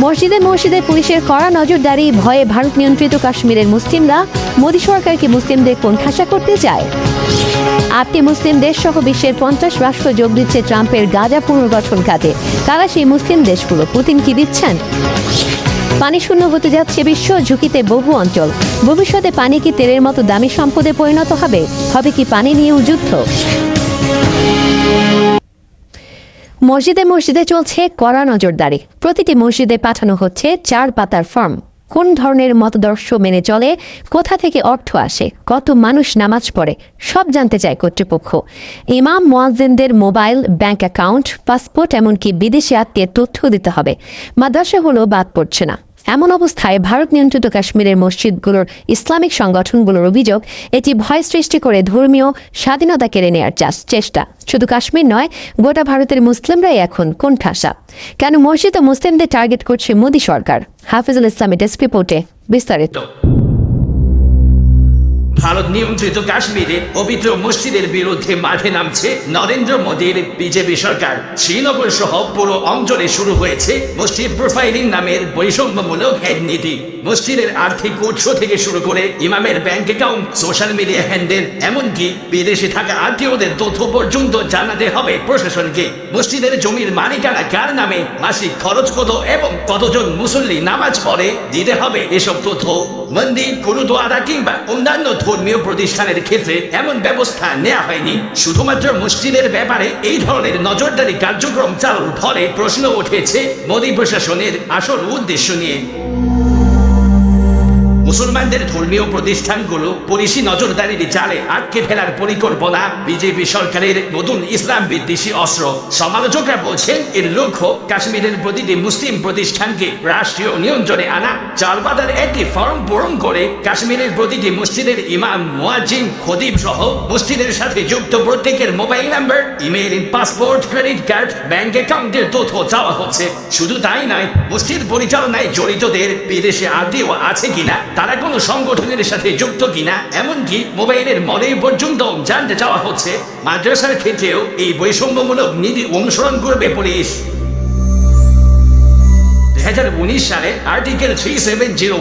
মসজিদে মসজিদে পুলিশের কড়া নজরদারি, ভয়ে ভারত নিয়ন্ত্রিত কাশ্মীরের মুসলিমরা। মোদী সরকারকে মুসলিমদের কোন কোণঠাসা করতে চায়? আটটি মুসলিম দেশ সহ বিশ্বের পঞ্চাশ রাষ্ট্র যোগ দিচ্ছে ট্রাম্পের গাজা পুনর্গঠন কাজে কারা সেই মুসলিম দেশগুলো? পুতিন কি দিচ্ছেন? পানি শূন্য হতে যাচ্ছে বিশ্ব ঝুঁকিতে বহু অঞ্চল। ভবিষ্যতে পানি কি তেলের মতো দামি সম্পদে পরিণত হবে? হবে কি পানি নিয়েও যুদ্ধ মসজিদে মসজিদে চলছে কড়া নজরদারি। প্রতিটি মসজিদে পাঠানো হচ্ছে চার পাতার ফর্ম। কোন ধরনের মতদর্শ মেনে চলে, কোথা থেকে অর্থ আসে, কত মানুষ নামাজ পড়ে, সব জানতে চায় কর্তৃপক্ষ। ইমাম মোয়াজ্জিনদের মোবাইল, ব্যাংক অ্যাকাউন্ট, পাসপোর্ট, এমনকি বিদেশি আত্মীয় তথ্য দিতে হবে। মাদ্রাসা হলো বাদ পড়ছে না। এমন অবস্থায় ভারত নিয়ন্ত্রিত কাশ্মীরের মসজিদগুলোর ইসলামিক সংগঠনগুলোর অভিযোগ, এটি ভয় সৃষ্টি করে ধর্মীয় স্বাধীনতা কেড়ে নেওয়ার চাষ চেষ্টা। শুধু কাশ্মীর নয়, গোটা ভারতের মুসলিমরাই এখন কোণঠাসা। কেন মসজিদ ও মুসলিমদের টার্গেট করছে মোদী সরকার? হাফিজুল ইসলামী ডেস্ক রিপোর্টে বিস্তারিত। ভারত নিয়ন্ত্রিত কাশ্মীরে পবিত্র মসজিদের বিরুদ্ধে মাঠে নামছে নরেন্দ্র মোদীর বিজেপি সরকার। শ্রীনগর সহ পুরো অঞ্চলে শুরু হয়েছে মসজিদ প্রোফাইলিং নামের বৈষম্যমূলক হেড নীতি মসজিদের আর্থিক উৎস থেকে শুরু করে ইমামের bank account social media handle এমনকি বিদেশে থাকা আত্মীয়দের তথ্য পর্যন্ত জানাতে হবে প্রশাসনকে। মসজিদের জমির মালিকানা কার নামে, মাসিক খরচ কত এবং কতজন মুসল্লি নামাজ পড়ে, দিতে হবে এসব তথ্য। মন্দির গুরুদুয়ারা কিংবা অন্যান্য ধর্মীয় প্রতিষ্ঠানের ক্ষেত্রে এমন ব্যবস্থা নেওয়া হয়নি। শুধুমাত্র মসজিদের ব্যাপারে এই ধরনের নজরদারি কার্যক্রম চালুর ফলে প্রশ্ন উঠেছে, মোদী প্রশাসনের আসল উদ্দেশ্য নিয়ে। মুসলমানদের ধর্মীয় প্রতিষ্ঠানগুলো পুলিশি নজরদারির চালে আটকে ফেলার পরিকল্পনা বিজেপি সরকারের নতুন ইসলাম বিদ্বেষী অস্ত্র। সমালোচকরা বলছেন, এর লক্ষ্য কাশ্মীরের প্রতিটি মুসলিম প্রতিষ্ঠানকে রাষ্ট্রীয় নিয়ন্ত্রণে আনা। চালবাদার একটি ফর্ম পূরণ করে কাশ্মীরের প্রতিটি মসজিদের ইমাম, মুয়াজ্জিন খতিব সহ মসজিদের সাথে যুক্ত প্রত্যেকের mobile number email passport, credit card, bank অ্যাকাউন্টের তথ্য চাওয়া হচ্ছে। শুধু তাই নয়, মসজিদ পরিচালনায় জড়িতদের বিদেশে আত্মীয় আছে কিনা? তারা কোনো সংগঠনের সাথে যুক্ত কিনা, এমনকি মোবাইলের মনে পর্যন্ত জানতে চাওয়া হচ্ছে, মাদ্রাসার ক্ষেত্রেও এই বৈষম্যমূলক নীতি অনুসরণ করবে পুলিশ। উনিশ সালে আর্টিকেল থ্রি সেভেন জিরো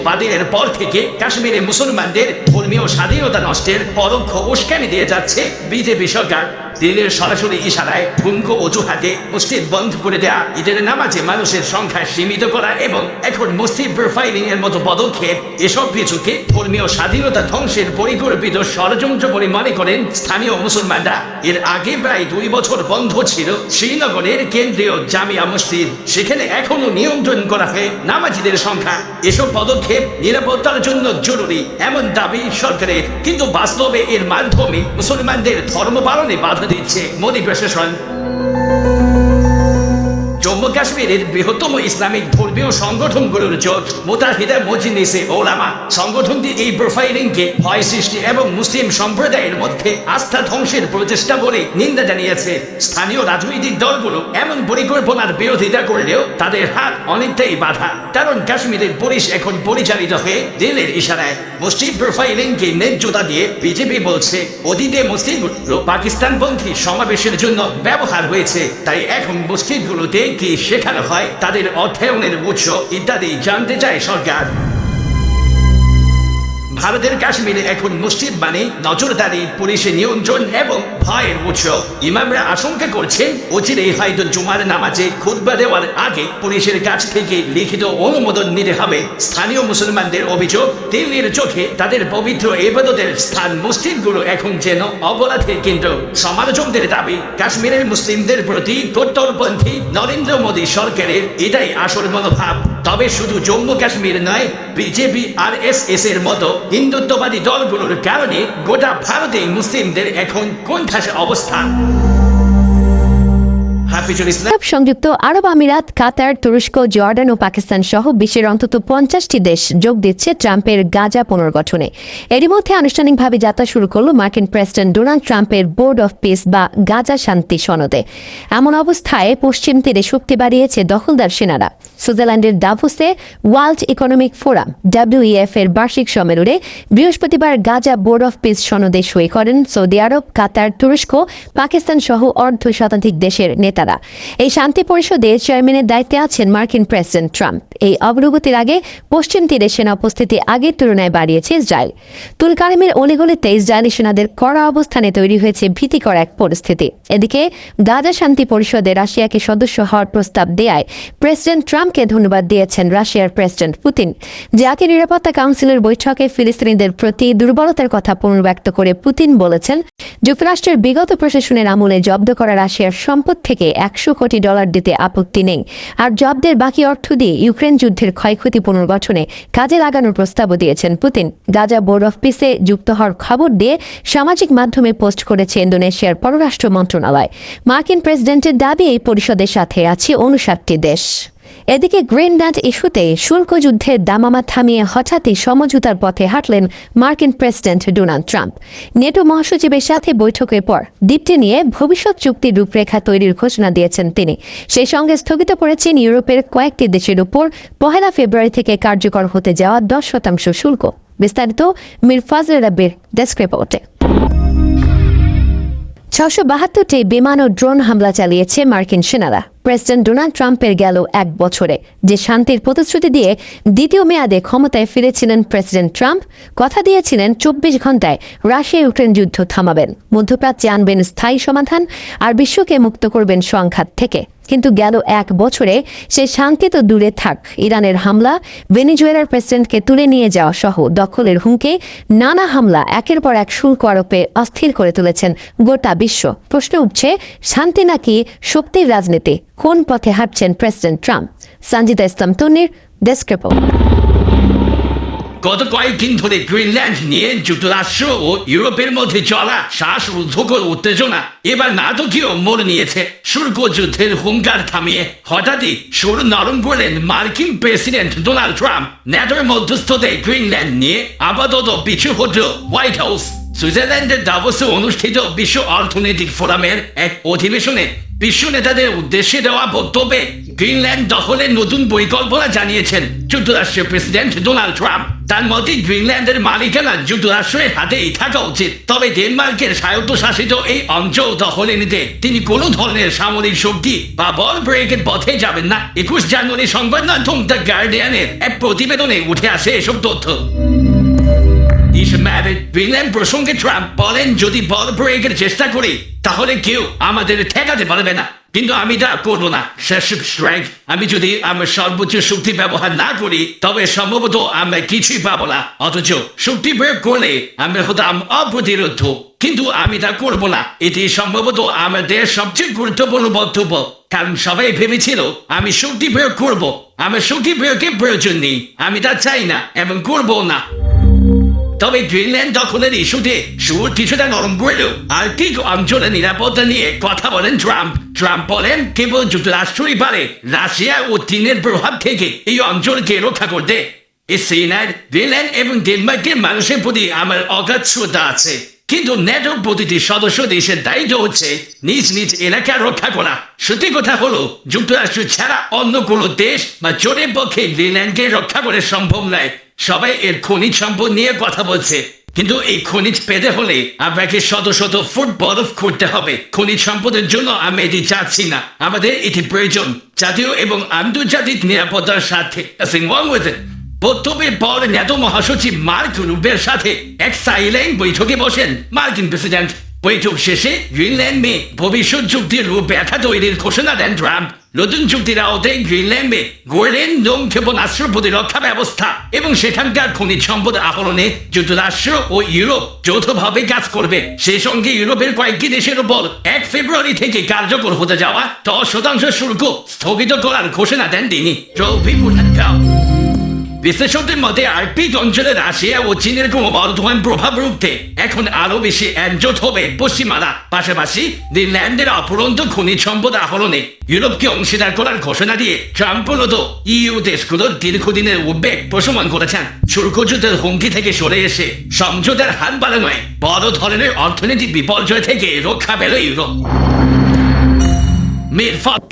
পর থেকে কাশ্মীরে মুসলমানদের ধর্মীয় স্বাধীনতা নষ্টের পরোক্ষ উস্কানি দিয়ে যাচ্ছে বিজেপি সরকার। দিল্লির সরাসরি ইশারায় ঠুনকো অজুহাতে মসজিদ বন্ধ করে দেয়া, ঈদের নামাজে মানুষের সংখ্যা সীমিত করা এবং এখন মসজিদ প্রোফাইলিং এর মতো পদক্ষেপ এসব কিছুকে ধর্মীয় স্বাধীনতা ধ্বংসের পরিকল্পিত ষড়যন্ত্র বলে মনে করেন স্থানীয় মুসলমানরা। এর আগে প্রায় দুই বছর বন্ধ ছিল শ্রীনগরের কেন্দ্রীয় জামিয়া মসজিদ। সেখানে এখনও নিয়ন্ত্রণ করা হয় নামাজিদের সংখ্যা। এসব পদক্ষেপ নিরাপত্তার জন্য জরুরি, এমন দাবি সরকারের। কিন্তু বাস্তবে এর মাধ্যমে মুসলমানদের ধর্ম পালনে বাধা দিচ্ছে মোদী প্রশাসন। জম্মু কাশ্মীরের বৃহত্তম ইসলামিক ধর্মীয় সংগঠনগুলোর জোট মোতাহিদা মজিনিসে ওলামা। সংগঠনটি এই প্রোফাইলিংকে ভয় সৃষ্টি এবং মুসলিম সম্প্রদায়ের মধ্যে আস্থা ধ্বংসের প্রচেষ্টা বলে নিন্দা জানিয়েছে। স্থানীয় রাজনৈতিক দলগুলো এমন পরিকল্পনার বিরোধিতা করলেও তাদের হাত অনেকটাই বাধা। কারণ কাশ্মীরের পুলিশ এখন পরিচালিত হয়ে দিল্লির ইশারায় মসজিদ প্রোফাইলিংকে ন্যায্যতা দিয়ে বিজেপি বলছে, অতীতে মসজিদগুলো পাকিস্তানপন্থী সমাবেশের জন্য ব্যবহার হয়েছে, তাই এখন মসজিদগুলোতে কি শেখানো হয় তাদের অর্থায়নের উৎস ইত্যাদি জানতে চায় সরকার। ভারতের কাশ্মীরে এখন মসজিদ মানে নজরদারি পুলিশের নিয়ন্ত্রণ এবং ভয়ের উৎস ইমামরা আশঙ্কা করছেন অচিরেই হয়তো জুমার নামাজে খুতবা দেওয়ার আগে পুলিশের কাছ থেকে লিখিত অনুমোদন নিতে হবে। স্থানীয় মুসলমানদের অভিযোগ, দিল্লির চোখে তাদের পবিত্র এবাদতের স্থান মসজিদগুলো এখন যেন অপরাধের কেন্দ্র সমালোচকদের দাবি, কাশ্মীরের মুসলিমদের প্রতি কট্টরপন্থী নরেন্দ্র মোদী সরকারের এটাই আসল মনোভাব। তবে শুধু জম্মু কাশ্মীর নয়, বিজেপি আর এস এস এর মতো হিন্দুত্ববাদী দলগুলোর কারণে গোটা ভারতে মুসলিমদের এখন অবস্থান। হাফিজুল ইসলাম। আরব সংযুক্ত আরব আমিরাত, কাতার, তুরস্ক, জর্ডান ও পাকিস্তান সহ বিশ্বের অন্তত পঞ্চাশটি দেশ যোগ দিচ্ছে ট্রাম্পের গাজা পুনর্গঠনে। এরই মধ্যে আনুষ্ঠানিকভাবে যাত্রা শুরু করল মার্কিন প্রেসিডেন্ট ডোনাল্ড ট্রাম্পের বোর্ড অফ পিস বা গাজা শান্তি সনদে। এমন অবস্থায় পশ্চিম তীরে শক্তি বাড়িয়েছে দখলদার সেনারা। সুইজারল্যান্ডের দাভোসে ওয়ার্ল্ড ইকোনমিক ফোরাম ডাব্লিউইএফ এর বার্ষিক সম্মেলনে বৃহস্পতিবার গাজা বোর্ড অফ পিস সনদে সই করেন সৌদি আরব, কাতার, তুরস্ক, পাকিস্তান সহ অর্ধ শতাধিক দেশের নেতারা। এই শান্তি পরিষদে চেয়ারম্যানের দায়িত্বে আছেন মার্কিন প্রেসিডেন্ট ট্রাম্প। এই অগ্রগতির আগে পশ্চিম তীরে সেনা উপস্থিতি আগের তুলনায় বাড়িয়েছে ইসরায়েল। তুলকারিমের অলিগলিতে ইসরায়েলি সেনাদের কড়া অবস্থানে তৈরি হয়েছে ভীতিকর এক পরিস্থিতি। এদিকে গাজা শান্তি পরিষদে রাশিয়াকে সদস্য হওয়ার প্রস্তাব দেয়ায় প্রেসিডেন্ট ট্রাম্পকে ধন্যবাদ দিয়েছেন রাশিয়ার প্রেসিডেন্ট পুতিন। জাতীয় নিরাপত্তা কাউন্সিলের বৈঠকে ফিলিস্তিনিদের প্রতি দুর্বলতার কথা পুনর্ব্যক্ত করে পুতিন বলেছেন, যুক্তরাষ্ট্রের বিগত প্রশাসনের আমলে জব্দ করা রাশিয়ার সম্পদ থেকে একশো কোটি ডলার দিতে আপত্তি নেই। আর জব্দের বাকি অর্থ দিয়ে ইউক্রেন যুদ্ধের ক্ষয়ক্ষতি পুনর্গঠনে কাজে লাগানোর প্রস্তাবও দিয়েছেন পুতিন। গাজা বোর্ড অফ পিসে যুক্ত হওয়ার খবর দিয়ে সামাজিক মাধ্যমে পোস্ট করেছে ইন্দোনেশিয়ার পররাষ্ট্র মন্ত্রণালয়। মার্কিন প্রেসিডেন্টের দাবি, এই পরিষদের সাথে আছে উনষাটটি দেশ। এদিকে গ্রিনল্যান্ড ইস্যুতে শুল্ক যুদ্ধের দামামা থামিয়ে হঠাৎই সমঝোতার পথে হাঁটলেন মার্কিন প্রেসিডেন্ট ডোনাল্ড ট্রাম্প। নেটো মহাসচিবের সাথে বৈঠকের পর দ্বীপটি নিয়ে ভবিষ্যৎ চুক্তির রূপরেখা তৈরির ঘোষণা দিয়েছেন তিনি। সেই সঙ্গে স্থগিত করেছেন ইউরোপের কয়েকটি দেশের উপর পহেলা ফেব্রুয়ারি থেকে কার্যকর হতে যাওয়া দশ শতাংশ শুল্ক। বিস্তারিত মির ফাজল রাব্বির ডেস্ক রিপোর্টে। ছশো বাহাত্তরটি বিমান ও ড্রোন হামলা চালিয়েছে মার্কিন সেনারা। প্রেসিডেন্ট ডোনাল্ড ট্রাম্পের গেল এক বছরে। যে শান্তির প্রতিশ্রুতি দিয়ে দ্বিতীয় মেয়াদে ক্ষমতায় ফিরেছিলেন প্রেসিডেন্ট ট্রাম্প, কথা দিয়েছিলেন চব্বিশ ঘন্টায় রাশিয়া ইউক্রেন যুদ্ধ থামাবেন। মধ্যপ্রাচ্যে আনবেন স্থায়ী সমাধান আর বিশ্বকে মুক্ত করবেন সংঘাত থেকে। কিন্তু গেল এক বছরে সে শান্তি তো দূরে থাক, ইরানের হামলা, ভেনিজুয়েলার প্রেসিডেন্টকে তুলে নিয়ে যাওয়া সহ দখলের হুমকে নানা হামলা একের পর এক শুল্ক আরোপে অস্থির করে তুলেছেন গোটা বিশ্ব। প্রশ্ন উঠছে, শান্তি নাকি শক্তির রাজনীতি? কোন পথে হাঁটছেন প্রেসিডেন্ট ট্রাম্প? সঞ্জিতা ইসলাম তন্নির ডেস্ক গত কয়েকদিন ধরে গ্রিনল্যান্ড নিয়ে যুক্তরাষ্ট্র ও ইউরোপের মধ্যে চলা শ্বাসরুদ্ধকর উত্তেজনা এবার নাটকীয় মোড় নিয়েছে। শুল্ক যুদ্ধের হুঙ্কার থামিয়ে হঠাৎই সুর নরম করলেন মার্কিন প্রেসিডেন্ট ডোনাল্ড ট্রাম্প। ন্যাটোর মধ্যস্থতে গ্রিনল্যান্ড নিয়ে আপাতত পিছু হটল হোয়াইট হাউস। সুইজারল্যান্ডের দাভোসে অনুষ্ঠিত বিশ্ব অর্থনৈতিক ফোরামের এক অধিবেশনে বিশ্ব নেতাদের উদ্দেশ্যে দেওয়া বক্তব্যে গ্রিনল্যান্ড দখলের নতুন পরিকল্পনা জানিয়েছেন যুক্তরাষ্ট্রের প্রেসিডেন্ট ডোনাল্ড ট্রাম্প। তার মতে, গ্রিনল্যান্ডের মালিকানা যুক্তরাষ্ট্রের হাতেই থাকা উচিত। তবে ডেনমার্কের স্বায়ত্তশাসিত এই অঞ্চল দখলে নিতে তিনি কোনো ধরনের সামরিক শক্তি বা বল ব্রেকের পথে যাবেন না। একুশ জানুয়ারি সংবাদ মাধ্যম দ্য গার্ডিয়ানের এক প্রতিবেদনে উঠে আসে এসব তথ্য। গ্রিনল্যান্ড প্রসঙ্গে ট্রাম্প বলেন, যদি বল প্রয়োগের চেষ্টা করি, তাহলে কেউ আমাদের ঠেকাতে পারবে না। কিন্তু আমি তা করব না। স্ট্রাইক আমি যদি আমার সর্বোচ্চ শক্তি ব্যবহার না করি, তবে সম্ভবত আমরা কিছুই পাবো না। অথচ শক্তি প্রয়োগ করলে আমরা হতাম অপ্রতিরোধ। কিন্তু আমি তা করব না। এটি সম্ভবত আমাদের সবচেয়ে গুরুত্বপূর্ণ বক্তব্য। কারণ সবাই ভেবেছিল, আমি শক্তি প্রয়োগ করব। আমার শক্তি প্রয়োগের প্রয়োজন নেই। আমি তা চাই না এবং করব না। তবে গ্রিনল্যান্ড দখলের ইস্যুতে সুর কিছুটা নরম করলেও আর্কটিক অঞ্চলের নিরাপত্তা নিয়ে কথা বলেন ট্রাম্প ট্রাম্প বলেন কেবল যুক্তরাষ্ট্রই পারে, রাশিয়া ও চীনের প্রভাব থেকে এই অঞ্চলকে রক্ষা করতে। সেনার গ্রিনল্যান্ড এবং ডেনমার্কের মানুষের প্রতি আমার অগাধ শ্রদ্ধা আছে। কিন্তু ন্যাটোর প্রতিটি সদস্য দেশের দায়িত্ব হচ্ছে নিজ নিজ এলাকা রক্ষা করা। সত্যি কথা হলো, যুক্তরাষ্ট্র ছাড়া অন্য কোনো দেশ বা জোরের পক্ষে গ্রিনল্যান্ডকে রক্ষা করে সম্ভব নয়। সবাই এর খনিজ সম্পদ নিয়ে কথা বলছে। কিন্তু এই খনিজ পেতে হলে আপনাকে শত শত ফুট বরফ করতে হবে। খনিজ সম্পদের জন্য আমি এটি চাচ্ছি না। আমাদের এটি প্রয়োজন। জাতীয় এবং আন্তর্জাতিক নিরাপত্তার it. বক্তব্যের পর ন্যাটো মহাসচিব মার্ক রুবের সাথে এক সাইলাইন বৈঠকে বসেন মার্কিন প্রেসিডেন্ট। বৈঠক শেষে গ্রিনল্যান্ডে ভবিষ্যৎ চুক্তির রূপরেখা তৈরির ঘোষণা দেন ট্রাম্প। নতুন চুক্তির আওতায় গ্রিনল্যান্ডে গোল্ডেন ডোম ক্ষেপণাস্ত্র প্রতিরক্ষা ব্যবস্থা এবং সেখানকার খনিজ সম্পদ আহরণে যুক্তরাষ্ট্র ও ইউরোপ যৌথভাবে কাজ করবে। সেই সঙ্গে ইউরোপের কয়েকটি দেশের উপর এক ফেব্রুয়ারি থেকে কার্যকর হতে যাওয়া দশ শতাংশ শুল্ক স্থগিত করার ঘোষণা দেন তিনি। রবি বিশ্লেষকদের মতে আর্কটিক অঞ্চলে রাশিয়া ও চীনের ক্রমবর্ধমান প্রভাব রুখতে এখন আরও বেশি একজোট হবে পশ্চিমারা। পাশাপাশি গ্রিনল্যান্ডের অপরন্ত খনিজ সম্পদ আহরণে ইউরোপকে অংশীদার করার ঘোষণা দিয়ে ট্রাম্প মূলত ইউ দেশগুলোর দীর্ঘদিনের উদ্বেগ প্রশমন করেছেন। শুল্ক যুদ্ধের হুমকি থেকে সরে এসে সমঝোতার হাত বাড়ানোয় বড় ধরনের অর্থনৈতিক বিপর্যয় থেকে রক্ষা পেল ইউরোপ। মিরফট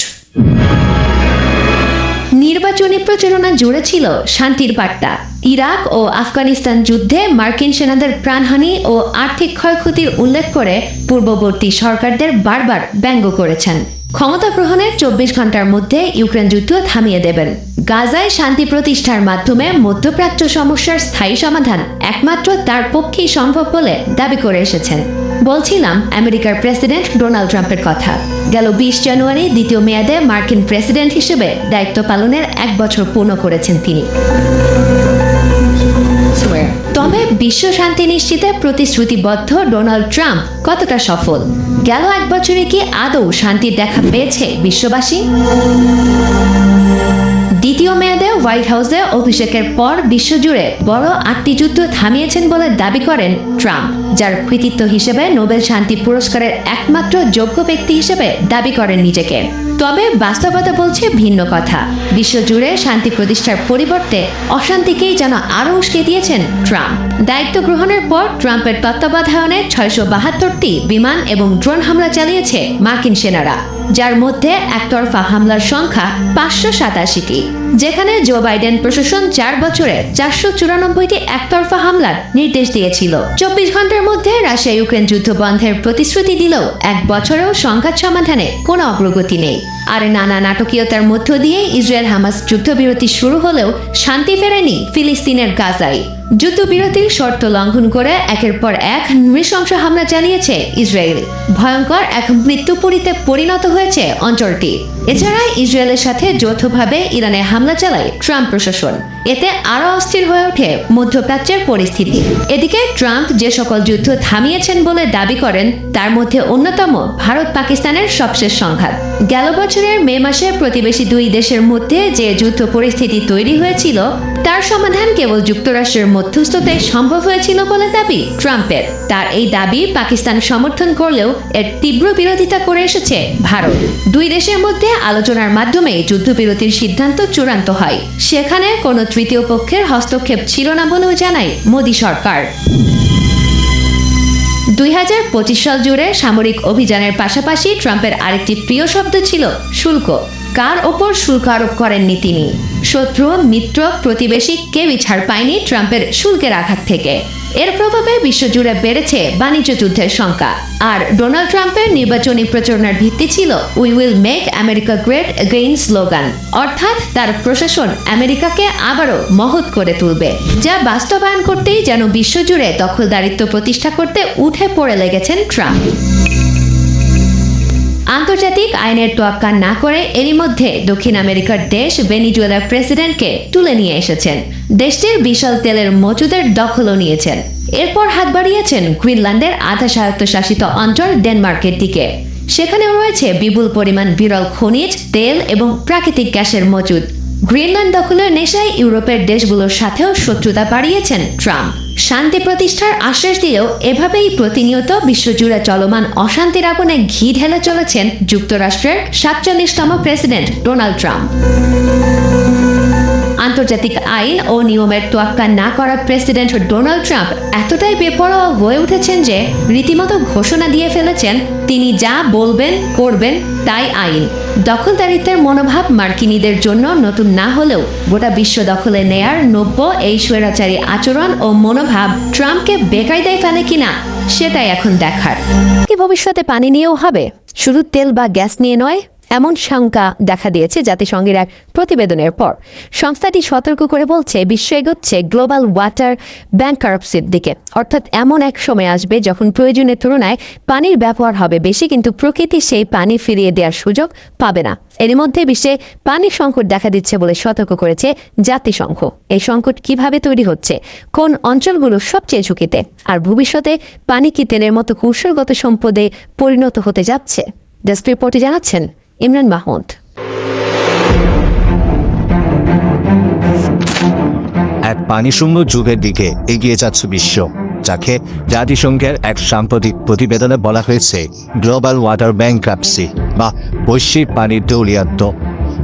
নির্বাচনী প্রচারণা জুড়ে ছিল শান্তির বার্তা। ইরাক ও আফগানিস্তান যুদ্ধে মার্কিন সেনাদের প্রাণহানি ও আর্থিক ক্ষয়ক্ষতির উল্লেখ করে পূর্ববর্তী সরকারদের বারবার ব্যঙ্গ করেছেন। ক্ষমতা গ্রহণের চব্বিশ ঘণ্টার মধ্যে ইউক্রেন যুদ্ধ থামিয়ে দেবেন। গাজায় শান্তি প্রতিষ্ঠার মাধ্যমে মধ্যপ্রাচ্য সমস্যার স্থায়ী সমাধান একমাত্র তার পক্ষেই সম্ভব বলে দাবি করে এসেছেন। বলছিলাম আমেরিকার প্রেসিডেন্ট ডোনাল্ড ট্রাম্পের কথা। গেল বিশ জানুয়ারি দ্বিতীয় মেয়াদে মার্কিন প্রেসিডেন্ট হিসেবে দায়িত্ব পালনের এক বছর পূর্ণ করেছেন তিনি। তবে বিশ্ব শান্তি নিশ্চিতে প্রতিশ্রুতিবদ্ধ ডোনাল্ড ট্রাম্প কতটা সফল? গেল এক বছরে কি আদৌ শান্তির দেখা পেয়েছে বিশ্ববাসী? দ্বিতীয় মেয়াদে হোয়াইট হাউসে অভিষেকের পর বিশ্বজুড়ে বড় আটটি যুদ্ধ থামিয়েছেন বলে দাবি করেন ট্রাম্প, যার কৃতিত্ব হিসেবে নোবেল শান্তি পুরস্কারের একমাত্র যোগ্য ব্যক্তি হিসেবে দাবি করেন নিজেকে। তবে বাস্তবতা বলছে ভিন্ন কথা। বিশ্বজুড়ে শান্তি প্রতিষ্ঠার পরিবর্তে অশান্তিকেই যেন আরও উস্কে দিয়েছেন ট্রাম্প। দায়িত্ব গ্রহণের পর ট্রাম্পের তত্ত্বাবধানে ছয়শো বাহাত্তরটি বিমান এবং ড্রোন হামলা চালিয়েছে মার্কিন সেনারা। যার মধ্যে একতরফা হামলার সংখ্যা পাঁচশো সাতাশিটি, যেখানে জো বাইডেন প্রশাসন চার বছরে চারশো চুরানব্বইটি একতরফা হামলার নির্দেশ দিয়েছিল। চব্বিশ ঘণ্টার মধ্যে রাশিয়া ইউক্রেন যুদ্ধ বন্ধের প্রতিশ্রুতি দিলেও এক বছরেও সংঘাত সমাধানে কোনো অগ্রগতি নেই। আর নানা নাটকীয়তার মধ্য দিয়ে ইসরায়েল হামাস যুদ্ধবিরতি শুরু হলেও শান্তি ফেরেনি ফিলিস্তিনের গাজায়। যুদ্ধবিরতির শর্ত লঙ্ঘন করে একের পর এক নৃশংস হামলা চালিয়েছে ইসরায়েল। ভয়ঙ্কর এক মৃত্যুপুরীতে পরিণত হয়েছে অঞ্চলটি। এছাড়া ইসরায়েলের সাথে যৌথভাবে ইরানে হামলা চালায় ট্রাম্প প্রশাসন। এতে আরও অস্থির হয়ে ওঠে মধ্যপ্রাচ্যের পরিস্থিতি। এদিকে ট্রাম্প যে সকল যুদ্ধ থামিয়েছেন বলে দাবি করেন, তার মধ্যে অন্যতম ভারত পাকিস্তানের সবশেষ সংঘাত। গেল বছরের মে মাসে প্রতিবেশী দুই দেশের মধ্যে যে যুদ্ধ পরিস্থিতি তৈরি হয়েছিল, তার সমাধান কেবল যুক্তরাষ্ট্রের মধ্যস্থতায় সম্ভব হয়েছিল বলে দাবি ট্রাম্পের। তার এই দাবি পাকিস্তান সমর্থন করলেও এর তীব্র বিরোধিতা করে এসেছে ভারত। দুই দেশের মধ্যে আলোচনার মাধ্যমে যুদ্ধবিরতির সিদ্ধান্ত চূড়ান্ত হয়। সেখানে কোনো তৃতীয় পক্ষের হস্তক্ষেপ ছিল না বলেও জানায় মোদী সরকার। দুই হাজার পঁচিশ সাল জুড়ে সামরিক অভিযানের পাশাপাশি ট্রাম্পের আরেকটি প্রিয় শব্দ ছিল শুল্ক। কার ওপর শুল্ক আরোপ করেননি তিনি? শত্রু, মিত্র, প্রতিবেশী কেউই ছাড় পায়নি ট্রাম্পের শুল্কের আঘাত থেকে। এর প্রভাবে বিশ্বজুড়ে বেড়েছে বাণিজ্য যুদ্ধের সংখ্যা। আর ডোনাল্ড ট্রাম্পের নির্বাচনী প্রচারণার ভিত্তি ছিল we will make America great again slogan অর্থাৎ তার প্রশাসন আমেরিকাকে আবারও মহৎ করে তুলবে, যা বাস্তবায়ন করতেই যেন বিশ্বজুড়ে দখলদারিত্ব প্রতিষ্ঠা করতে উঠে পড়ে লেগেছেন ট্রাম্প। আন্তর্জাতিক আইনের তোয়াক্কা না করে এরই মধ্যে দক্ষিণ আমেরিকার দেশ ভেনিজুয়েলার প্রেসিডেন্টকে তুলে নিয়ে এসেছেন। দেশটির বিশাল তেলের মজুদের দখলও নিয়েছেন। এরপর হাত বাড়িয়েছেন গ্রিনল্যান্ডের আধা স্বায়ত্তশাসিত অঞ্চল ডেনমার্কের দিকে। সেখানেও রয়েছে বিপুল পরিমাণ বিরল খনিজ, তেল এবং প্রাকৃতিক গ্যাসের মজুদ। গ্রিনল্যান্ড দখলের নেশায় ইউরোপের দেশগুলোর সাথেও শত্রুতা বাড়িয়েছেন ট্রাম্প। শান্তি প্রতিষ্ঠার আশ্বাস দিয়েও এভাবেই প্রতিনিয়ত বিশ্বজুড়ে চলমান অশান্তির আগুনে ঘি ঢেলে চলেছেন যুক্তরাষ্ট্রের সাতচল্লিশতম প্রেসিডেন্ট ডোনাল্ড ট্রাম্প। আন্তর্জাতিক আইন ও নিয়মের তোয়াক্কা না করা প্রেসিডেন্ট ডোনাল্ড ট্রাম্প এতটাই বেপরোয়া হয়ে উঠেছেন যে রীতিমতো ঘোষণা দিয়ে ফেলেছেন তিনি যা বলবেন, করবেন তাই আইন। দখলদারিত্বের মনোভাব মার্কিনীদের জন্য নতুন না হলেও গোটা বিশ্ব দখলে নেয়ার নব্য এই স্বৈরাচারী আচরণ ও মনোভাব ট্রাম্পকে বেকায়দায় ফেলে কিনা সেটাই এখন দেখার। কি ভবিষ্যতে পানি নিয়েও হবে? শুধু তেল বা গ্যাস নিয়ে নয় এমন শঙ্কা দেখা দিয়েছে জাতিসংঘের এক প্রতিবেদনের পর। সংস্থাটি সতর্ক করে বলছে, বিশ্ব এগোচ্ছে গ্লোবাল ওয়াটার ব্যাংকারপসির দিকে। অর্থাৎ এমন এক সময় আসবে যখন প্রয়োজনের তুলনায় পানির ব্যবহার হবে বেশি, কিন্তু প্রকৃতি সেই পানি ফিরিয়ে দেওয়ার সুযোগ পাবে না। এর মধ্যে বিশ্বে পানি সংকট দেখা দিচ্ছে বলে সতর্ক করেছে জাতিসংঘ। এই সংকট কীভাবে তৈরি হচ্ছে? কোন অঞ্চলগুলো সবচেয়ে ঝুঁকিতে? আর ভবিষ্যতে পানি কি তেলের মতো কৌশলগত সম্পদে পরিণত হতে যাচ্ছে? ডেস্ক রিপোর্টে জানাচ্ছেন ইমরান মাহমুদ। এক পানিশূন্য যুগের দিকে এগিয়ে যাচ্ছে বিশ্ব, যাকে জাতিসংঘের এক সাম্প্রতিক প্রতিবেদনে বলা হয়েছে গ্লোবাল ওয়াটার ব্যাংক্রাপসি বা বৈশ্বিক পানির দৌলিয়াত্ম।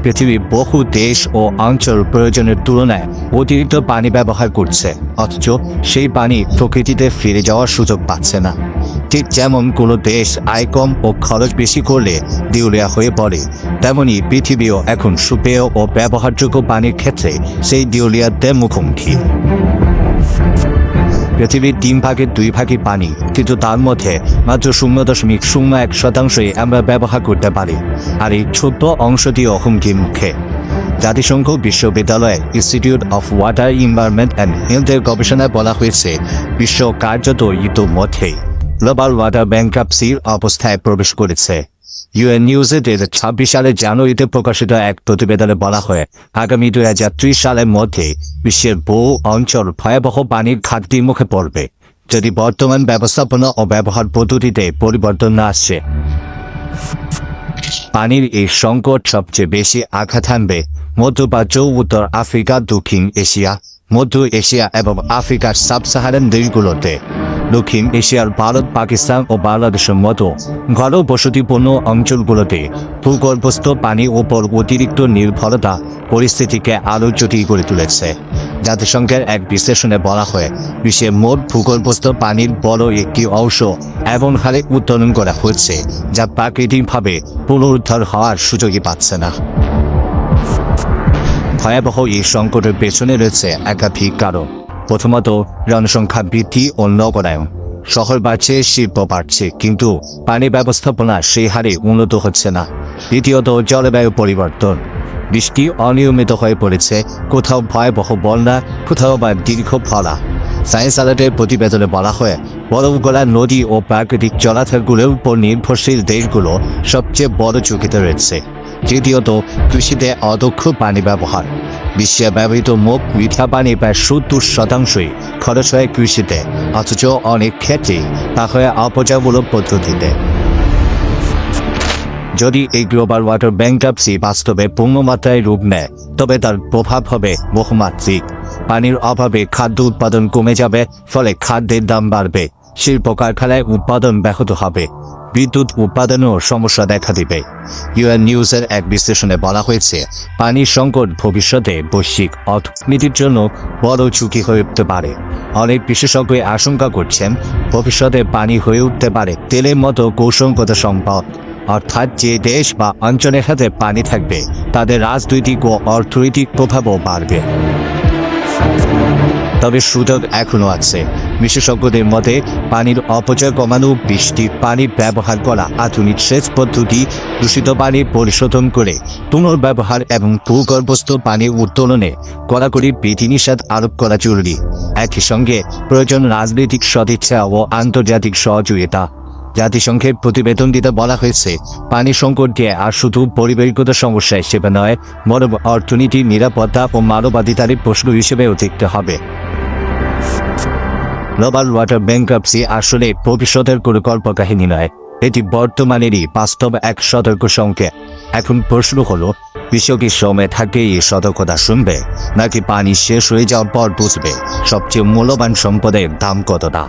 পৃথিবীর বহু দেশ ও অঞ্চল প্রয়োজনের তুলনায় অতিরিক্ত পানি ব্যবহার করছে, অথচ সেই পানি প্রকৃতিতে ফিরে যাওয়ার সুযোগ পাচ্ছে না। ঠিক যেমন কোনো দেশ আয় কম ও খরচ বেশি করলে দিউলিয়া হয়ে পড়ে, তেমনি পৃথিবীও এখন সুপেয় ও ব্যবহারযোগ্য পানির ক্ষেত্রে সেই দিউলিয়াদের মুখোমুখি পৃথিবীর তিন ভাগের দুই ভাগই পানি, কিন্তু তার মধ্যে মাত্র শূন্য দশমিক শূন্য এক শতাংশই আমরা ব্যবহার করতে পারি, আর এই ছোট্ট অংশটি হুমকির মুখে। জাতিসংঘ বিশ্ববিদ্যালয়ে institute of water environment and হেলথের গবেষণায় বলা হয়েছে, বিশ্ব কার্যত ইতোমধ্যেই। গ্লোবাল ওয়াটার ব্যাংকাপসির অবস্থায় প্রবেশ করেছে। ইউএন নিউজে দুই হাজার ছাব্বিশ সালের জানুয়ারিতে প্রকাশিত এক প্রতিবেদনে বলা হয়, আগামী দুই হাজার ত্রিশ সালের মধ্যে বিশ্বের বহু অঞ্চল ভয়াবহ পানির ঘাটতির মুখে পড়বে, যদি বর্তমান ব্যবস্থাপনা ও ব্যবহার পদ্ধতিতে পরিবর্তন না আসছে পানির এই সংকট সবচেয়ে বেশি আঘাত হানবে মধ্যপ্রাচ্য উত্তর আফ্রিকা, দক্ষিণ এশিয়া, মধ্য এশিয়া এবং আফ্রিকার সাব সাহারান দেশগুলোতে। দক্ষিণ এশিয়ার ভারত, পাকিস্তান ও বাংলাদেশের মতো ঘর বসতিপূর্ণ অঞ্চলগুলোতে ভূগর্ভস্থ পানির ওপর অতিরিক্ত নির্ভরতা পরিস্থিতিকে আরও জটিল করে তুলেছে। জাতিসংঘের এক বিশ্লেষণে বলা হয় বিশ্বের মোট ভূগর্ভস্থ পানির বড় একটি অংশ এমন হারে উত্তোলন করা হচ্ছে যা প্রাকৃতিকভাবে পুনরুদ্ধার হওয়ার সুযোগই পাচ্ছে না। ভয়াবহ এই সংকটের পেছনে রয়েছে একাধিক কারণ। প্রথমত, জনসংখ্যা বৃদ্ধি ও নগরায়ন শহর বাড়ছে, শিল্প বাড়ছে, কিন্তু পানি ব্যবস্থাপনা সেই হারে উন্নত হচ্ছে না। দ্বিতীয়ত, জলবায়ু পরিবর্তন। বৃষ্টি অনিয়মিত হয়ে পড়েছে, কোথাও ভয়াবহ বন্যা, কোথাও বা দীর্ঘ ফলা সায়েন্স আলার্টের প্রতিবেদনে বলা হয়, বরফ গলা নদী ও প্রাকৃতিক জলাধারগুলোর উপর নির্ভরশীল দেশগুলো সবচেয়ে বড় ঝুঁকিতে রয়েছে। তৃতীয়ত, কৃষিতে অদক্ষ পানি ব্যবহার। বিশ্বে ব্যবহৃত মোট মিঠা পানি প্রায় সত্তর শতাংশই খরচ হয় কৃষিতে, অথচ অনেক ক্ষেত্রেই তা হয় অপচয়মূলক পদ্ধতিতে। যদি এই গ্লোবাল ওয়াটার ব্যাংকাপসি বাস্তবে পূর্ণমাত্রায় রূপ নেয়, তবে তার প্রভাব হবে বহুমাত্রিক। পানির অভাবে খাদ্য উৎপাদন কমে যাবে, ফলে খাদ্যের দাম বাড়বে শিল্প কারখানায় উৎপাদন ব্যাহত হবে। বিদ্যুৎ উৎপাদনেও সমস্যা দেখা দিবে। ইউএন নিউজের এক বিশ্লেষণে বলা হয়েছে, পানির সংকট ভবিষ্যতে বৈশ্বিক অর্থনীতির জন্য বড় ঝুঁকি হয়ে উঠতে পারে। অনেক বিশেষজ্ঞ আশঙ্কা করছেন, ভবিষ্যতে পানি হয়ে উঠতে পারে তেলের মতো কৌশলগত সম্পদ। অর্থাৎ যে দেশ বা অঞ্চলের সাথে পানি থাকবে, তাদের রাজনৈতিক ও অর্থনৈতিক প্রভাবও বাড়বে। তবে সুযোগ এখনও আছে। বিশেষজ্ঞদের মতে, পানির অপচয় কমানো বৃষ্টির পানি ব্যবহার করা, আধুনিক সেচ পদ্ধতি, দূষিত পানি পরিশোধন করে, পুনর্ব্যবহার এবং ভূগর্ভস্থ পানি উত্তোলনে কড়াকড়ি বিধিনিষেধ আরোপ করা জরুরি। একই সঙ্গে, প্রয়োজন রাজনৈতিক সদিচ্ছা ও আন্তর্জাতিক সহযোগিতা। জাতিসংঘের প্রতিবেদন দিতে বলা হয়েছে, পানি সংকট দিয়ে আর শুধু পরিবেশগত সমস্যা হিসেবে নয় বরং অর্থনীতি, নিরাপত্তা ও মানবাধিকারের প্রশ্ন হিসেবেও দেখতে হবে। গ্লোবাল ওয়াটার ব্যাংকাপসি আসলে ভবিষ্যতের কোনো কল্পকাহিনী নয়। এটি বর্তমানেরই বাস্তব এক সতর্ক সংকেত। এখন প্রশ্ন হলো, বিশ্ব সময় থাকে এই সতর্কতা শুনবে, নাকি পানি শেষ হয়ে যাওয়ার পর বুঝবে সবচেয়ে মূল্যবান সম্পদের দাম কতটা?